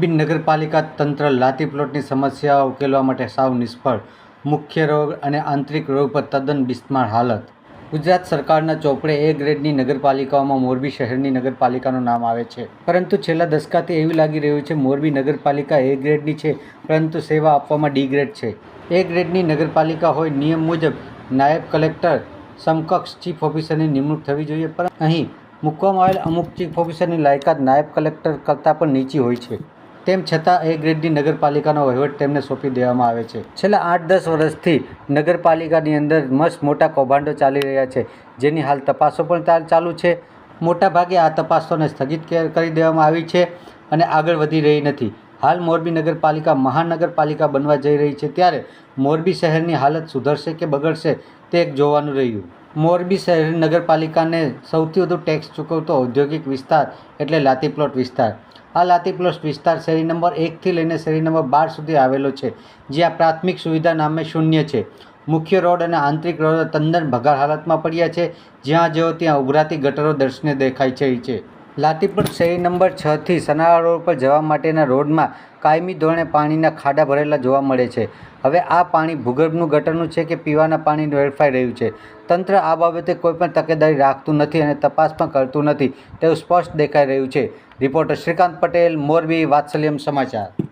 મોરબી નગરપાલિકા તંત્ર લાતી પ્લોટની સમસ્યાઓ ઉકેલવા માટે સાવ નિષ્ફળ, મુખ્ય રોગ અને આંતરિક રોગ પર તદ્દન બિસ્માર હાલત. ગુજરાત સરકારના ચોપડે એ ગ્રેડની નગરપાલિકાઓમાં મોરબી શહેરની નગરપાલિકાનું નામ આવે છે. પરંતુ છેલ્લા દશકાથી એવું લાગી રહ્યું છે, મોરબી નગરપાલિકા એ ગ્રેડની છે, પરંતુ સેવા આપવામાં ડી ગ્રેડ છે. એ ગ્રેડની નગરપાલિકા હોય નિયમ મુજબ નાયબ કલેક્ટર, સમકક્ષ ચીફ ઓફિસરની નિમણૂક થવી જોઈએ, પણ અહીં મૂકવામાં આવેલ અમુક ચીફ ઓફિસરની લાયકાત નાયબ કલેક્ટર કરતાં પણ નીચી હોય છે. તેમ છતાં એ ગ્રેડની નગરપાલિકાનો વહીવટ તેમને સોંપી દેવામાં આવે છે. છેલ્લા આઠ દસ વર્ષથી નગરપાલિકાની અંદર મસ્ત મોટા કૌભાંડો ચાલી રહ્યા છે, જેની હાલ તપાસો પણ ચાલ- છે. મોટાભાગે આ તપાસોને સ્થગિત કરી દેવામાં આવી છે અને આગળ વધી રહી નથી. હાલ મોરબી નગરપાલિકા મહાનગરપાલિકા બનવા જઈ રહી છે, ત્યારે મોરબી શહેરની હાલત સુધરશે કે બગડશે તે એક જોવાનું રહ્યું. મોરબી શહેર નગરપાલિકાને સૌથી વધુ ટેક્સ ચૂકવતો ઔદ્યોગિક વિસ્તાર એટલે લાતી પ્લોટ વિસ્તાર. આ લાતી પ્લોટ વિસ્તાર શેરી નંબર એકથી લઈને શેરી નંબર બાર સુધી આવેલો છે, જ્યાં પ્રાથમિક સુવિધા નામે શૂન્ય છે. મુખ્ય રોડ અને આંતરિક રોડ તદ્દન ભગાર હાલતમાં પડ્યા છે, જ્યાં જેઓ ત્યાં ઉભરાતી ગટરો દર્શને દેખાય છે. લાતીપુર શેરી નંબર છથી સનાળા રોડ પર જવા માટેના રોડમાં કાયમી ધોરણે પાણીના ખાડા ભરેલા જોવા મળે છે. હવે આ પાણી ભૂગર્ભનું ગટરનું છે કે પીવાના પાણી વેડફાઈ રહ્યું છે? તંત્ર આ બાબતે કોઈપણ તકેદારી રાખતું નથી અને તપાસ પણ કરતું નથી. તેવું સ્પષ્ટ દેખાઈ રહ્યું છે. રિપોર્ટર શ્રીકાંત પટેલ, મોરબી, વાત્સલ્યમ સમાચાર.